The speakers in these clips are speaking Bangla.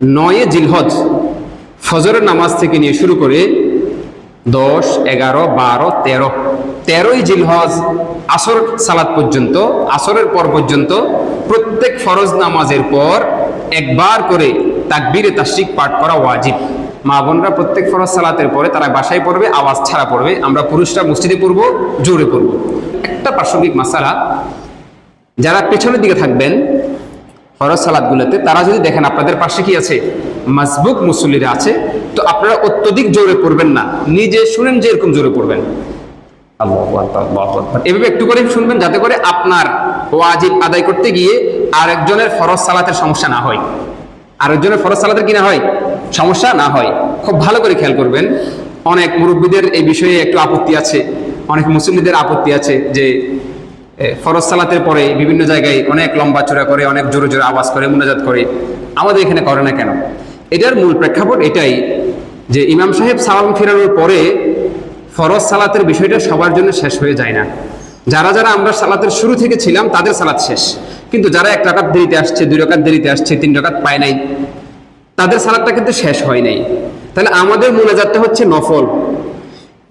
নয়ে জিলহজ ফজরের নামাজ থেকে নিয়ে শুরু করে দশ, এগারো, বারো, তেরো। তেরোই জিলহজ আসর সালাত পর্যন্ত, আসরের পর পর্যন্ত প্রত্যেক ফরজ নামাজের পর একবার করে তাকবীরে তাশরিক পাঠ করা ওয়াজিব। মা বোনরা প্রত্যেক ফরজ সালাতের পরে তারা বাসায় পড়বে, আওয়াজ ছাড়া পড়বে, আমরা পুরুষরা মসজিদে পড়ব, জোরে পড়ব। একটা প্রাসঙ্গিক মাসালা, যারা পেছনের দিকে থাকবেন ফরজ সালাদগুলোতে তারা যদি দেখেন আপনাদের পাশে কি আছে, মাসবুক মুসল্লিরা আছে, তো আপনারা অত্যধিক জোরে পড়বেন না। নিজে শুনেন যে এরকম জোরে পড়বেন। এভাবে একটু করে শুনবেন যাতে করে আপনার ওয়াজিব আদায় করতে গিয়ে আরেকজনের ফরজ সালাতের সমস্যা না হয়। আরেকজনের ফরজ সালাতের কি না হয়? সমস্যা না হয়। খুব ভালো করে খেয়াল করবেন। অনেক মুরব্বীদের এই বিষয়ে একটু আপত্তি আছে। অনেক মুসল্লিদের আপত্তি আছে যে ফরজ সালাতের পরে বিভিন্ন জায়গায় অনেক লম্বা চূড়া করে, অনেক জোরে জোরে আওয়াজ করে, মুনাজাত করে। আমাদের এখানে করে না কেন? এটার মূল প্রেক্ষাপট এটাই যে ইমাম সাহেব সালাম ফেরানোর পরে ফরজ সালাতের বিষয়টা সবার জন্য শেষ হয়ে যায় না। যারা যারা আমরা সালাতের শুরু থেকে ছিলাম, তাদের সালাত শেষ। কিন্তু যারা এক রাকাত দেরিতে আসছে, দুই রাকাত দেরিতে আসছে, তিন রাকাত পায় নাই, তাদের সালাদটা কিন্তু শেষ হয় নাই। তাহলে আমাদের মোনাজাতটা হচ্ছে নফল।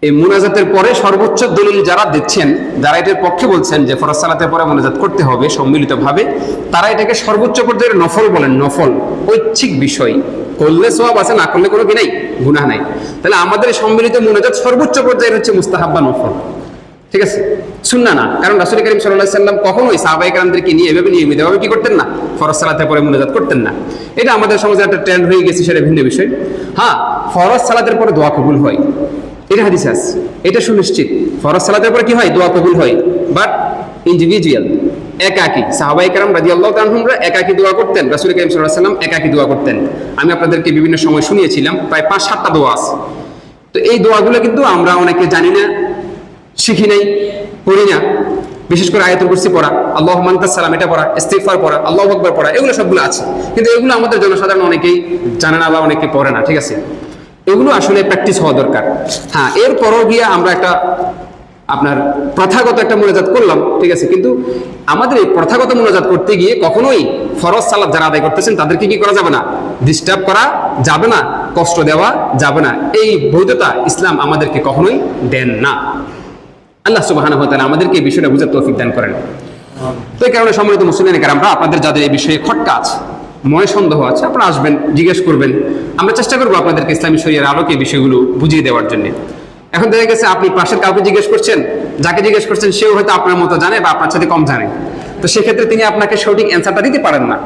এই মোনাজাতের পরে সর্বোচ্চ দলিল যারা দিচ্ছেন, যারা এটার পক্ষে বলছেন যে ফরজ সালাতের পরে মোনাজাত করতে হবে সম্মিলিতভাবে, তারা এটাকে সর্বোচ্চ পর্যায়ের নফল বলেন, নফল, ঐচ্ছিক বিষয়। করলে সব আছে, না করলে কোনো কি নাই? গুনাহ নাই। তাহলে আমাদের সম্মিলিত মোনাজাত সর্বোচ্চ পর্যায়ের হচ্ছে মুস্তাহাব্বা নফল। ঠিক আছে? শুননা না। কারণ রাসুল করিম সাল্লাহ সাল্লাম কখনোই সাহাবাই কালামদেরকে নিয়ে এভাবে নিয়মিতভাবে কি করতেন না? ফরজ সালাতের পরে মোনাজাত করতেন না। এটা আমাদের সমাজে একটা ট্রেন্ড হয়ে গেছে, সেটা ভিন্ন বিষয়। হ্যাঁ ফরজ সালাতের পরে দোয়া কবুল হয়। এটা হাদিস আছে, এটা সুনিশ্চিত। ফরজ সালাতের পরে কি হয়? দোয়া কবুল হয়। বাট ইন্ডিভিজুয়াল একাকি সাহাবাই কারাম রাজি আল্লাহ তানহুমরা একাকি দোয়া করতেন। রাসুল করিম সাল্লাহ সাল্লাম একাকি দোয়া করতেন। আমি আপনাদেরকে বিভিন্ন সময় শুনিয়েছিলাম, প্রায় পাঁচ সাতটা দোয়া আছে। তো এই দোয়াগুলো কিন্তু আমরা অনেকে জানি না, শিখি নাই, পড়ি না। বিশেষ করে আয়াতুল কুরসি পড়া আল্লাহ মান্তাস সালাম এটা পড়া ইস্তিফার পড়া, আল্লাহ আকবার পড়া, এগুলো সবগুলো আছে। কিন্তু এগুলো আমাদের জনসাধারণ অনেকেই জানে না বা অনেকে পড়ে না, ঠিক আছে? এগুলো আসলে প্র্যাকটিস হওয়া দরকার। হ্যাঁ এরপরও গিয়ে আমরা একটা আপনার প্রথাগত একটা মোনাজাত করলাম, ঠিক আছে? কিন্তু আমাদের এই প্রথাগত মোনাজাত করতে গিয়ে কখনোই ফরজ সালাদ যারা আদায় করতেছেন, তাদেরকে কি করা যাবে না? ডিস্টার্ব করা যাবে না, কষ্ট দেওয়া যাবে না। এই বৈধতা ইসলাম আমাদেরকে কখনোই দেন না। আল্লাহ হতালা আমাদেরকে এই বিষয়টা বুঝে তৌফিক দান করেন। তো এই কারণে সম্মানিত মুসলিম কারামরা আপনাদের যাদের এই বিষয়ে খটকা আছে মনে সন্দেহ আছে, আপনারা আসবেন, জিজ্ঞেস করবেন। আমরা চেষ্টা করব আপনাদেরকে ইসলামী শরীরের আলোকে বিষয়গুলো বুঝিয়ে দেওয়ার জন্য। এখন দেখা গেছে আপনি পাশের কাউকে জিজ্ঞেস করছেন, যাকে জিজ্ঞেস করছেন, সেও হয়তো আপনার মতো জানে বা আপনার সাথে কম জানে। তো সেক্ষেত্রে তিনি আপনাকে সঠিক অ্যান্সারটা দিতে পারেন না।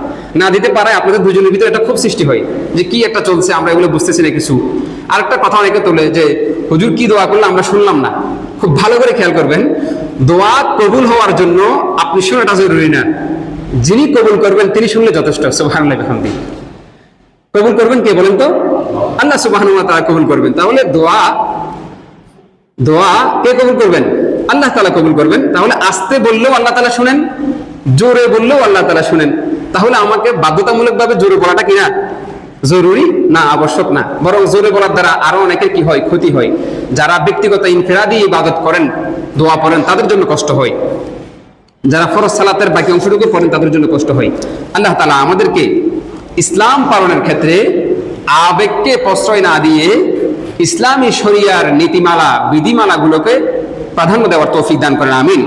না দিতে পারায় আপনাদের দুজনের ভিতরে একটা খুব সৃষ্টি হয়, যে কি একটা চলছে, আমরা এগুলো বুঝতেছি না কিছু। আরেকটা কথা অনেকে তোলে, যে হুজুর কি দোয়া করলে আমরা শুনলাম না। খুব ভালো করে খেয়াল করবেন, দোয়া কবুল হওয়ার জন্য আপনি শোনাটা জরুরি না। যিনি কবুল করবেন, তিনি শুনলে যথেষ্ট। সুবহানাল্লাহ, বিহামদি। কবুল করবেন কে বলেন তো? আল্লাহ সুবহানাহু ওয়া তাআলা কবুল করবেন। তাহলে দোয়া দোয়া কে কবুল করবেন? আল্লাহ তালা কবুল করবেন। তাহলে আস্তে বললেও আল্লাহ তালা শুনেন, জোরে বললেও আল্লাহ তালা শুনেন। তাহলে আমাকে বাধ্যতামূলকভাবে জোরে বলাটা কিনা জরুরি না, আবশ্যক না। বরং জোরে বলার দ্বারা আরও অনেকের কি হয়? ক্ষতি হয়। যারা ব্যক্তিগত ইনফেরাদি, ইবাদত করেন, দোয়া পড়েন, তাদের জন্য কষ্ট হয়। যারা ফরজ সালাতের বাকি অংশটুকু পড়েন তাদের জন্য কষ্ট হয়। আল্লাহ তালা আমাদেরকে ইসলাম পালনের ক্ষেত্রে আবেগকে প্রশ্রয় না দিয়ে ইসলামী শরিয়ার নীতিমালা, বিধিমালাগুলোকে প্রাধান্য দেওয়ার তৌফিক দান করেন, আমিন।